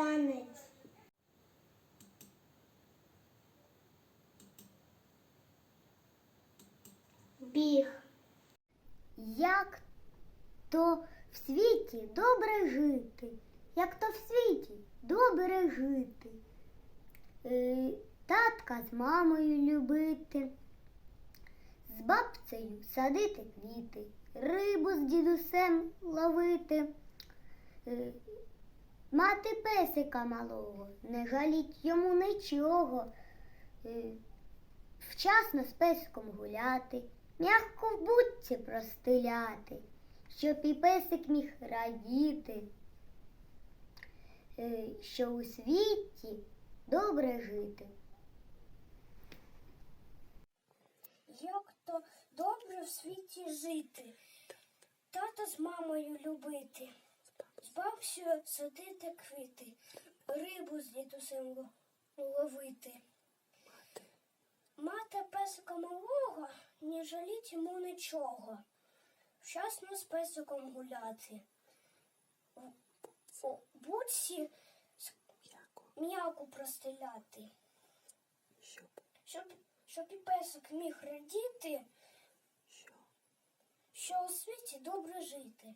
гаманець. Біг. Як то в світі добре жити, як то в світі добре жити, е, татка з мамою любити, з бабцею садити квіти, рибу з дідусем ловити, е, мати песика малого, не жаліть йому нічого, е, вчасно з песиком гуляти, м'яко в будці простиляти, щоб і песик міг радіти, е, що у світі добре жити. Як то добре в світі жити, тата з мамою любити, з бабцею садити квіти, рибу з дідусем ловити. Мати песика малого, не жаліть йому нічого. Вчасно з песиком гуляти. У будці м'яку простеляти. Щоб Щоб, щоб і песик міг радіти, що що у світі добре жити.